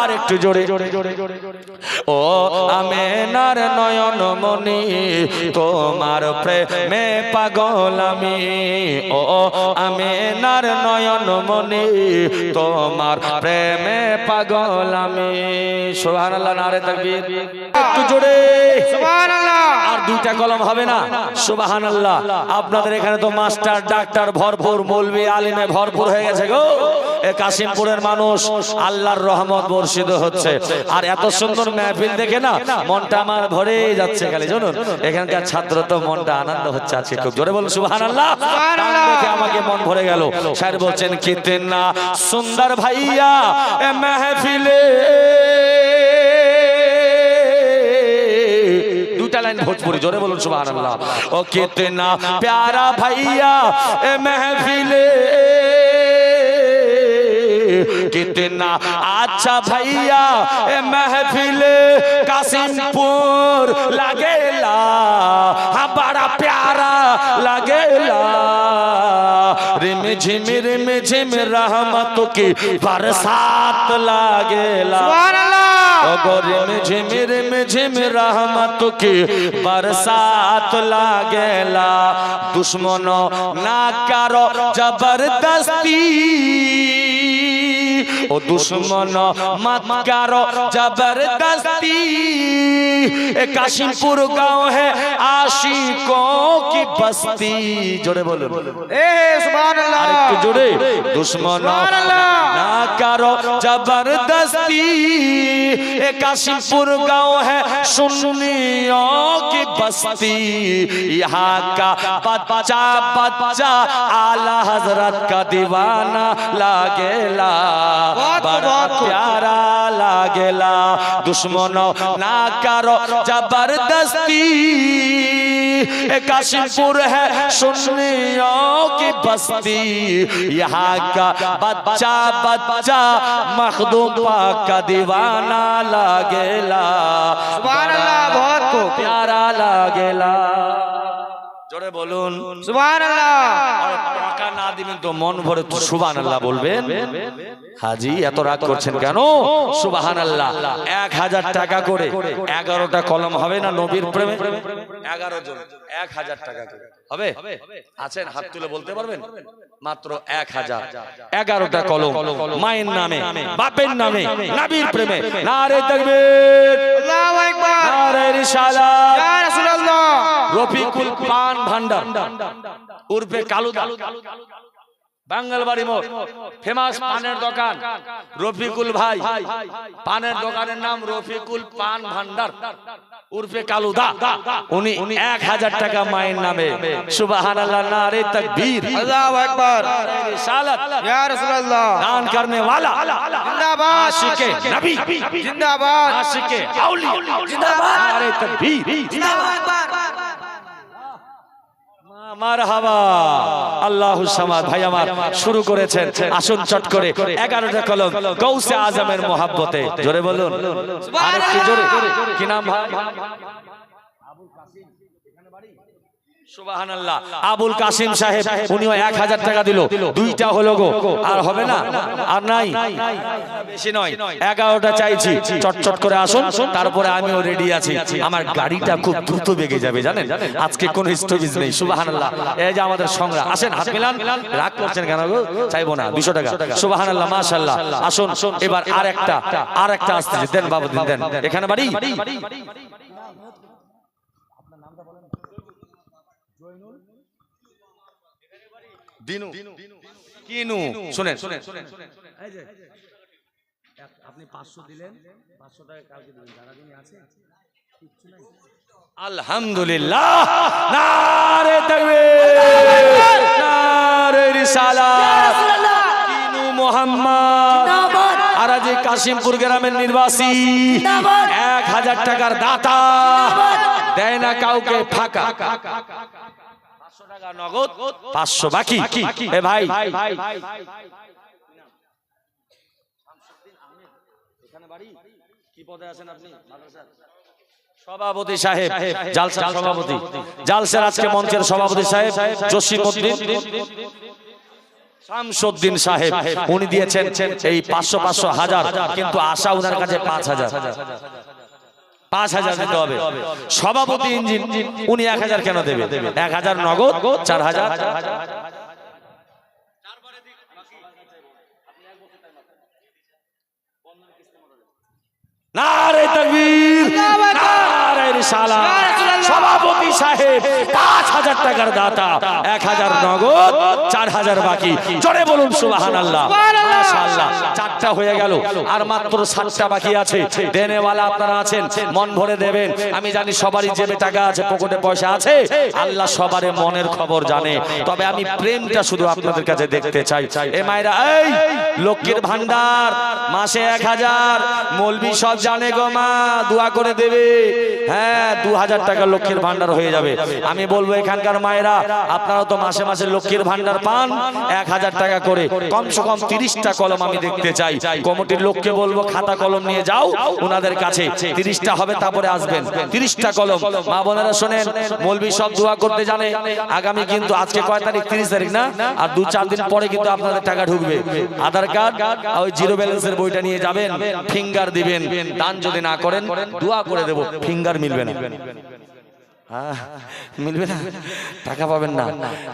আর একটু জোরে। ও আমেনার নয়ন মনি তোমার প্রেমে পাগল আমি। ও আমেনার নয়ন মনি তোমার প্রেমে পাগল আমি। সুবহানাল্লাহ নারে তাকবীর। একটু জোরে। আর দুইটা কলম হবে না? সুবাহান আল্লাহ আপনাদের এখানে তো মাস্টার ডাক্তার ভরপুর মৌলবি আলিমে ভরপুর হয়ে গেছে গো। এ কাশিমপুরের মানুষ আল্লাহর রহমত বর্ষিত হচ্ছে। আর এত সুন্দর মেহফিল দেখে না মনটা আমার ভরেই যাচ্ছে খালি শুনুন। এখানকার ছাত্র তো মনটা আনন্দ হচ্ছে আজকে খুব। জোরে বলুন সুবাহান আল্লাহ আমাকে মন ভরে গেল। স্যার বলছেন কিতেন না সুন্দর ভাইয়া এ মেহফিলে দুটা লাইন ভোজপুরি জোরে বলুন সুবহানাল্লাহ। ও কিতনা প্যারা ভাইয়া এ کتنا اچھا بھائیا اے محفل قاسم پور لگے لا ہاں بڑا پیارا لگے لا رم جھم رم جھم رحمت کی برسات لگے لا سبحان اللہ۔ گورم جھم رم جھم رحمت کی برسات لگے لا دشمنوں نہ کرو جبردستی او دشمن مت کرو زبردستی کاشم پور گاؤں ہے عاشقوں کی بستی جڑے بولو اے سبحان اللہ جڑے دشمن نہ کرو زبردستی کاشم پور گاؤں ہے سنیوں کی بستی یہاں کا بچہ بچہ اعلی حضرت کا دیوانہ لاگے لا بڑا پیارا لاگلا دشمنو نہ کرو زبردستی کاشمپور ہے سننیوں کی بستی۔ یہاں کا بچہ بچہ مخدوم پاک کا دیوانہ لاگے لا سبحان اللہ بہت پیارا لاگے জোরে বলুন। আর টাকা না দিবেন তো মন ভরে তো বলবেন। হাজি এত রাগ করছেন কেন? সুবাহান আল্লাহ টাকা করে এগারোটা কলম হবে না নবীর প্রেমে? এগারো জন এক হাজার টাকা করে। হবে? আছেন? হাত তুলে বলতে পারবেন? মাত্র এক হাজার। এগারোটা কলম মায়ের নামে বাপের নামে নাবির প্রেমে। নারে তাকবীর। নারে রিসালাত রফিকুল পান ভান্ডার উর্ফে কালুদা বাঙ্গালবাড়ি মোড় ফেমাস পানের দোকান রফিকুল ভাই পানের দোকানের নাম রফিকুল পান ভান্ডার উর্ফে কালুদা উনি এক হাজার টাকা মায়ের নামে সুবাহান আল্লাহ নারে তকবীর रिसालत दान करने वाला आशिके नबी आशिके औलिया नारे মার হাওয়া আল্লাহ সামাদ ভাই আমার শুরু করেছেন। আসুন চট করে। এগারোটা কলম, গৌসে আজমের মোহাব্বতে। জোরে বলুন। কি নাম আবুল কাসিম সাহেব উনিও এক হাজার টাকা দিল। দুইটা হলো গো। আর হবে না? আর নাই? বেশি নয়। এগারোটা চাইছি। চটচট করে আসুন। তারপরে আমিও রেডি আছি। আমার গাড়িটা খুব দ্রুত বেগে যাবে জানেন? আজকে কোনো স্টপেজ নেই। সুবহানাল্লাহ। এই যে আমাদের সংগ্রাম আসেন হাত মিলান। রাগ করছেন কেন গো? চাইব না। দুশো টাকা। সুবহানাল্লাহ মাশাআল্লাহ। আসুন। এবার আর একটা আর একটা আসতেছে দেন বাবু দেন এখানে বাড়ি? দিনু। কিনু। শুনেন শুনেন এই যে, আপনি পাঁচশো দিলেন পাঁচশো টাকা কালকে দিবেন যারা যিনি আছে আলহামদুলিল্লাহ। নারে তাকবীর নারে রিসালাত। কিনু মোহাম্মদ। আর আজ কাশিমপুর গ্রামের নির্বাসী। এক হাজার টাকার দাতা। দেয় না কাউকে ফাঁকা। টাকা নগদ পাঁচশো বাকি। এ ভাই। কি পদে আছেন আপনি? সভাপতি সাহেব জালসার সভাপতি। জালসার আজকে মঞ্চের সভাপতি সাহেব জসিম উদ্দিন। শামসুদ্দিন সাহেব উনি দিয়েছেন এই পাঁচশো পাঁচশো হাজার কিন্তু আশা ওনার কাছে পাঁচ হাজার। পাঁচ হাজার দিতে হবে। সভাপতি ইঞ্জিন, উনি এক হাজার কেন দেবে? এক হাজার নগদ, চার হাজার। সভাপতি সাহেব, পাঁচ হাজার টাকার দাতা, এক হাজার নগদ, চার হাজার বাকি। জোরে বলুন সুবাহান আল্লাহ মাশাআল্লাহ। চারটা হয়ে গেল। আর মাত্র সাতটা বাকি আছে। দেনেওয়ালা আপনারা আছেন মন ভরে দেবেন। আমি জানি সবারই জেবে টাকা আছে পকেটে পয়সা আছে। আল্লাহ সবারে মনের খবর জানে। তবে আমি প্রেমটা শুধু আপনাদের কাছে দেখতে চাই। এ মায়েরা এই লক্ষ্মীর ভান্ডার মাসে এক হাজার। মলবি সব জানে গো মা দোয়া করে দেবে। হ্যাঁ দু হাজার টাকা লক্ষ্মীর ভান্ডার হয়ে যাবে। আমি বলব এখানকার মায়েরা আপনারা তো মাসে মাসে লক্ষ্মীর ভান্ডার পান। এক হাজার টাকা করে। কমসে কম তিরিশটা কলম আমি দেখতে চাই। কমিটির লোককে বলব খাতা কলম নিয়ে যাও ওনাদের কাছে। তিরিশটা হবে, তারপরে আসবেন। তিরিশটা কলম। মা বোনেরা শোনেন মলবি সব দোয়া করতে জানে। আগামী কিন্তু আজকে কয় তারিখ? তিরিশ তারিখ, না? আর দু চার দিন পরে কিন্তু আপনাদের টাকা ঢুকবে। আধার কার্ড ওই জিরো ব্যালেন্সের বইটা নিয়ে যাবেন। ফিঙ্গার দিবেন। দান যদি না করেন, দোয়া করে দেবো। ফিঙ্গার মিলবে না। মিলবে না। টাকা পাবেন না।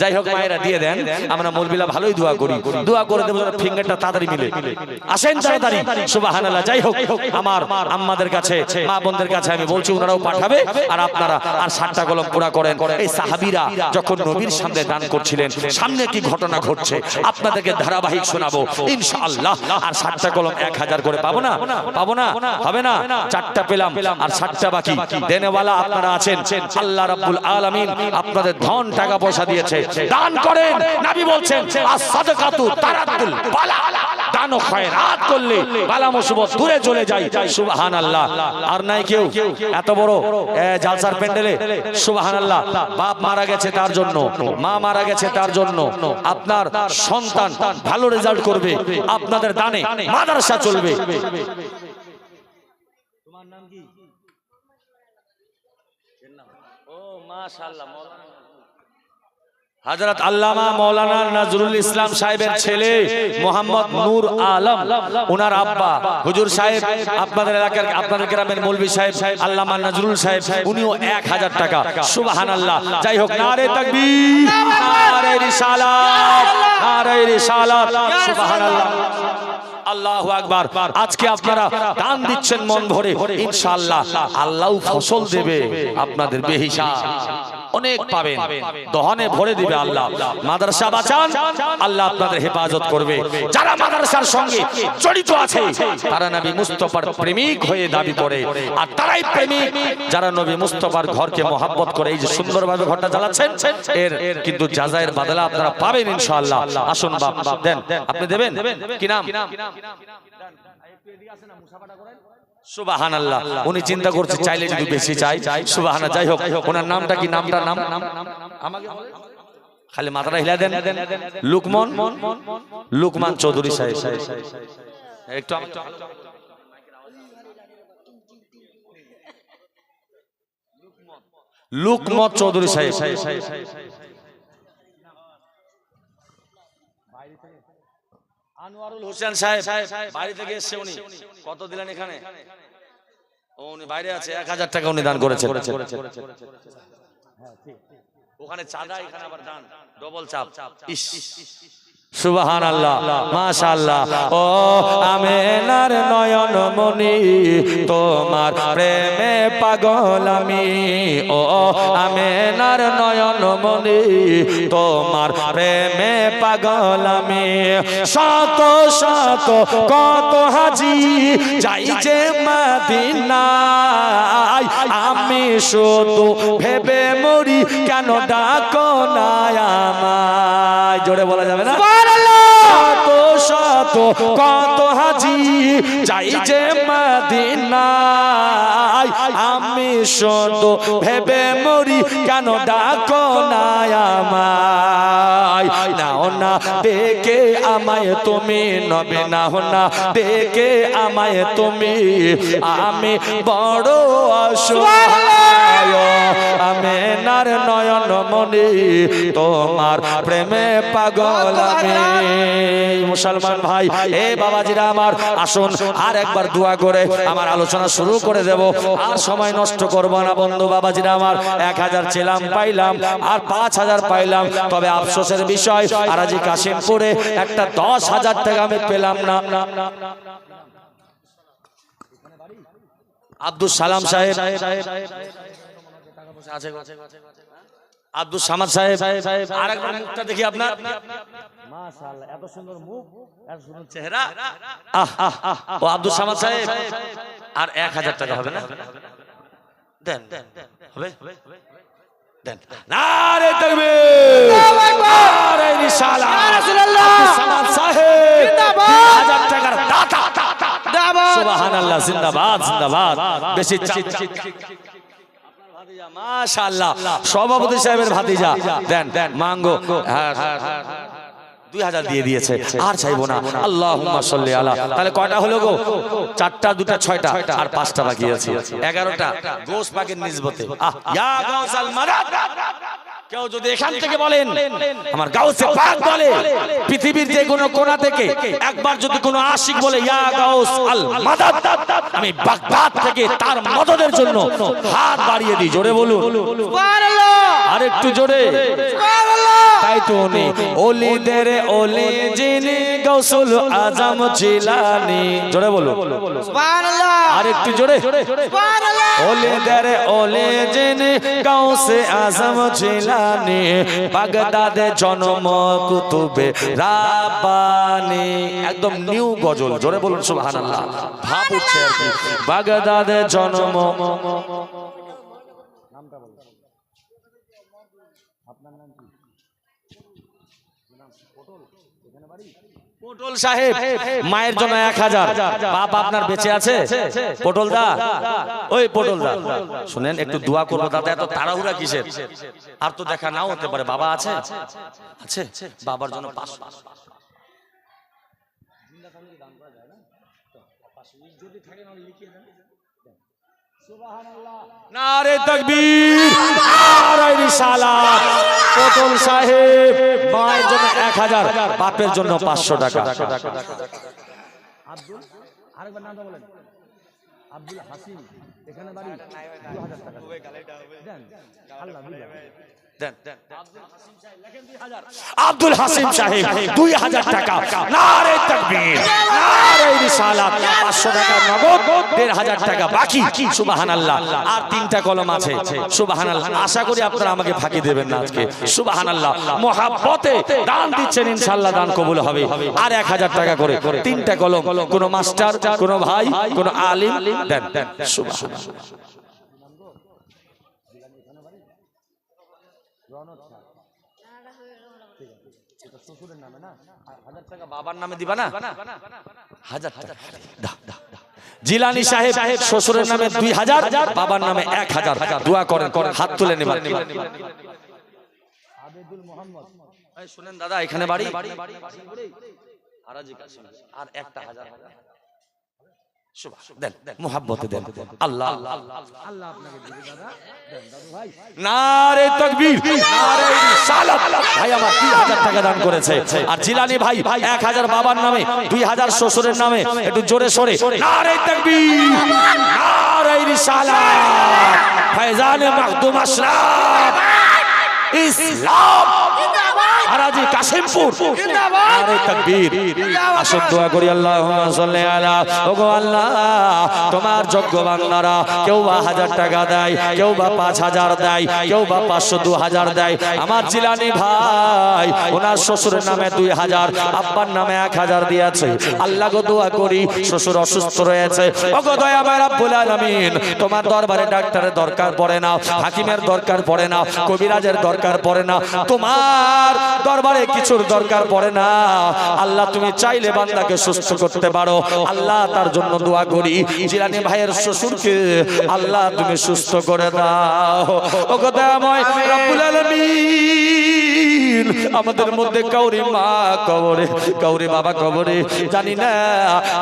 যাই হোক মায়েরা দিয়ে দেন। আমরা মলবিলা ভালোই দোয়া করি। দোয়া করে। দেবো ফিঙ্গারটা তাড়াতাড়ি মিলে। আসেন তাড়াতাড়ি। সুবহানাল্লাহ। যাই হোক আমার আম্মাদের কাছে মা বোনদের কাছে আমি বলছি ওনারাও পাঠাবে। আর আপনারা আর সাতটা কলম পুরা করেন। এই সাহাবীরা যখন নবীর সামনে দান করছিলেন সামনে কি ঘটনা ঘটছে? আপনাদেরকে ধারাবাহিক শোনাবো। ইনশাআল্লাহ। আর সাতটা কলম এক হাজার করে পাবো না? পাবো না। হবে না? চারটা পেলাম। আর সাতটা বাকি। দেনেওয়ালা আপনারা আছেন। আল্লাহ রাব্বুল আলামিন আপনাদের ধন টাকা পয়সা দিয়েছে। দান করেন। নবী বলছেন as-সাদাকাতু তারাতুল বালা। দান ও খয়রাত করলে বালা মুসিবত দূরে চলে যায়। সুবহানাল্লাহ। আর নাই কেউ। এত বড় জালসার প্যান্ডেলে। সুবহানাল্লাহ। বাপ মারা গেছে তার জন্য। মা মারা গেছে তার জন্য। আপনার সন্তান ভালো রেজাল্ট করবে। আপনাদের দানে মাদ্রাসা চলবে। হযরত আল্লামা মাওলানা নজরুল ইসলাম সাহেবের ছেলে মোহাম্মদ নূর আলম ওনার আব্বা। হুজুর সাহেব, আপনাদের এলাকার, আপনাদের গ্রামের মৌলভী সাহেব, আল্লামা নজরুল সাহেব, উনিও এক হাজার টাকা। সুবহানাল্লাহ। যাই হোক, নারে তাকবীর, নারে রিসালাত নারে রিসালাত। সুবহানাল্লাহ। আল্লাহ আকবার। আজকে আপনারা দান দিচ্ছেন মন ভরে। ইনশাআল্লাহ আল্লাহ ফসল দেবে আপনাদের বেহিসাব। অনেক পাবেন। দহনে ভরে দিবে আল্লাহ। মাদ্রাসা বাঁচান আল্লাহ আপনাদের হেফাজত করবে। যারা মাদ্রাসার সঙ্গে জড়িত আছে তারা নবী মুস্তফার প্রেমিক হয়ে দাবি করে। আর তারাই প্রেমিক। যারা নবী মুস্তফার ঘরকে মহাব্বত করে এই যে সুন্দরভাবে ঘরটা জ্বালাচ্ছেন এর কিন্তু জাজায়ের বাদলা আপনারা পাবেন ইনশাআল্লাহ। আসুন বাপ বাপ দেন। আপনি দেবেন? কি নাম? সুবাহান আল্লাহ উনি চিন্তা করছে চাইলে যদি বেশি চাই। সুবাহানা যাই হোক। ওনার নামটা কি নামটা নাম? আমাকে। খালি মাথাটা হিলা দেন। লুকমন লুকমান চৌধুরী সাহেব। একটু লুকমত চৌধুরী সাহেব। আনোয়ারুল হোসেন সাহেব বাড়ি থেকে এসছে উনি। কত দিলেন এখানে? ও, উনি বাইরে আছে, এক হাজার টাকা উনি দান করেছে ওখানে চাঁদা এখানে আবার দান ডবল চাপ। সুবাহান আল্লাহ মাশাআল্লাহ। ও আমেনার নয়ন মনি তোমার প্রেমে পাগল আমি। ও আমেনার নয়ন মনি তোমার প্রেমে পাগল আমি। শত শত, কত হাজি যাই যে মদিনায়। আমি শুধু ভেবে মরি, কেন ডাকো না আমায়? জোরে বলা যাবে না? যাই যে মদিনায়। আমি শুধু ভেবে মরি, কেন ডাকো না ডেকে আমায় তুমি নবে না, ডেকে আমায় তুমি। আমি বড় আমি নার নয়ন মনি, তোমার প্রেমে পাগল আমি। মুসলমান ভাই, এ বাবাজিরা আমার, আসুন আর একবার দোয়া করে আমার আলোচনা শুরু করে দেব। আর সময় করব না বন্ধু বাবাজিরা আমার। এক হাজার ছিলাম পাইলাম আর পাঁচ হাজার পাইলাম। তবে আফসোসের বিষয় আর আজি কাশিমপুরে একটা দশ হাজার টাকা আমি পেলাম না। আব্দুল সালাম সাহেব। আব্দুল সামাদ সাহেব আর একবার মুখটা দেখি আপনার। মাশাআল্লাহ এত সুন্দর মুখ এত সুন্দর চেহারা। আহ আহ আহ ও আব্দুল সামাদ সাহেব আর এক হাজার টাকা হবে না? দেন। হবে? দেন। নারে তাকবীর। নারে রিসালাত ইয়া রাসূলুল্লাহ! আব্দুল সাহেব। জিন্দাবাদ! 2000 টাকার দাতা। দাবাত সুবহানাল্লাহ জিন্দাবাদ জিন্দাবাদ। বেশি মাশাআল্লাহ। সভাপতি সাহেবের ভাতিজা। দেন দেন। মাঙ্গো। হ্যাঁ। দুই হাজার দিয়ে দিয়েছে। আর চাইব না। আল্লাহ সাল্লি আলা। তাহলে কয়টা হলো গো? চারটা দুটা ছয়টা। আর পাঁচটা বাকি আছে। এগারোটা। গোস পাকের নিজবতে আহ গাউসাল মাদাদ কেউ যদি এখান থেকে বলেন আমার গাউসে পাক বলে পৃথিবীর যে কোনো কোণা থেকে একবার যদি কোনো আশিক বলে ইয়া গাউস আল মাদাদ আমি বাগদাদ থেকে তার মদদের জন্য হাত বাড়িয়ে দিই। জোরে বলুন। সুবহানাল্লাহ। আর একটু জোরে। সুবহানাল্লাহ। তাই তো উনি। ওলিদের ওলি যিনি গৌসুল আজম জিলানি। জোরে বলুন। সুবহানাল্লাহ। আর একটু জোরে। সুবহানাল্লাহ। ওলিদের ওলি যিনি গৌসে আজম জিলানি। বাগদাদে জন্ম কুতুবে রাব্বানি। একদম নিউ গজল। জোরে বলুন সুবহানাল্লাহ। ভাব উঠছে আর কি। বাগদাদে জন্ম পটল? সাহেব মায়ের জন্য এক হাজার। বাপ আপনার বেঁচে আছে? পটল দা ওই পটল দা শুনেন একটু দোয়া করব দাদা এত তাড়াহুড়া কিসের? আর তো দেখা নাও হতে পারে বাবা আছে? আছে বাবার জন্য পাঁচশো। নারে তকবীর। নারে রিসালাত। পটল সাহেব মায়ের জন্য এক হাজার বাপের জন্য পাঁচশো টাকা। আব্দুল আরেকবার নামটা বলেন। আব্দুল হাসিম এখানে বাড়ি। দু হাজার টাকা। দেন। আল্লাহ আব্দুল হাসিম সাহেব, দুই হাজার টাকা। নারে তকবীর, নারে রিসালাত, পাঁচশো টাকা নগদ, দেড় হাজার টাকা বাকি। সুবাহান আল্লাহ আর তিনটা কলম আছে। সুবাহান আল্লাহ আশা করি আপনারা আমাকে ফাঁকি দেবেন না আজকে। সুবাহান আল্লাহ মহাব্বতে দান দিচ্ছেন ইনশাল্লাহ দান কবুল হবে। আর এক হাজার টাকা করে তিনটা কলম, কোন মাস্টার, কোন ভাই, কোন আলিম, দেন। দেন সুবাহান বাবার নামে দিবা না? হাজার টাকা। দাও, দাও, দাও। জিলানি সাহেব শ্বশুরের নামে দুই হাজার বাবার নামে এক হাজার। দোয়া করেন করেন হাত তুলে নেবেন। শুনেন দাদা এখানে বাড়ি? আর একটা হাজার। দেন মোহাব্বতে দেন। আল্লাহ। নারে তকবীর নারে রিসালাত ভাই আমার 2000 টাকা দান করেছে। আর জিলানি ভাই 1000 বাবার নামে 2000 শ্বশুরের নামে একটু জোরে সরে। নারে তকবীর নারে রিসালাত। ফয়জান মাখদুম আশরাফ। ইসলাম। হারাজি কাশিমপুর। নারে তকবীর। আসুন দোয়া করি আল্লাহুম্মা সাল্লি আলা। ওগো আল্লাহ তোমার যোগ্য বান্দারা কেউ বা হাজার টাকা দেয় কেউ বা পাঁচ হাজার দেয় কেউ বা পাঁচশো দু হাজার দেয়। আমার জিলানি ভাই ওনার শ্বশুরের নামে দুই হাজার আব্বার নামে এক হাজার দিয়েছে। আল্লাহ গো দোয়া করি শ্বশুর অসুস্থ রয়েছে। ওগো দয়া মায় রাব্বুল আলামিন তোমার দরবারে ডাক্তারের দরকার পড়ে না হাকিমের দরকার পড়ে না কবিরাজের দরকার পড়ে না। তোমার দরবারে কিছুর দরকার পড়ে না। আল্লাহ তুমি চাইলে বান্দাকে সুস্থ করতে পারো। আল্লাহ তার জন্য দোয়া করি। জিলানি ভাইয়ের শ্বশুরকে আল্লাহ তুমি সুস্থ করে দাও। ও কথাময় রব্বুল আলামিন। আমাদের মধ্যে কাউরি মা কবরে কাউরি বাবা কবরে। জানি না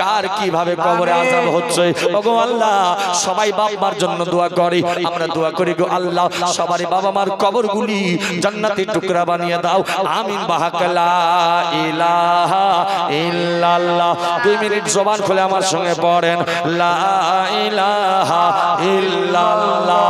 কার কীভাবে কবরে আজাব হচ্ছে। ওগো আল্লাহ সবাই বাপ মার জন্য দোয়া করে। আমরা দোয়া করি গো আল্লাহ সবারই বাবা মার কবরগুলি জান্নাতি টুকরা বানিয়ে দাও। আমিন বাহাকালা ইলাহা ইল্লাল্লাহ। দুই মিনিট জবান খুলে আমার সঙ্গে পড়েন। লা ইলাহা ইল্লাল্লাহ।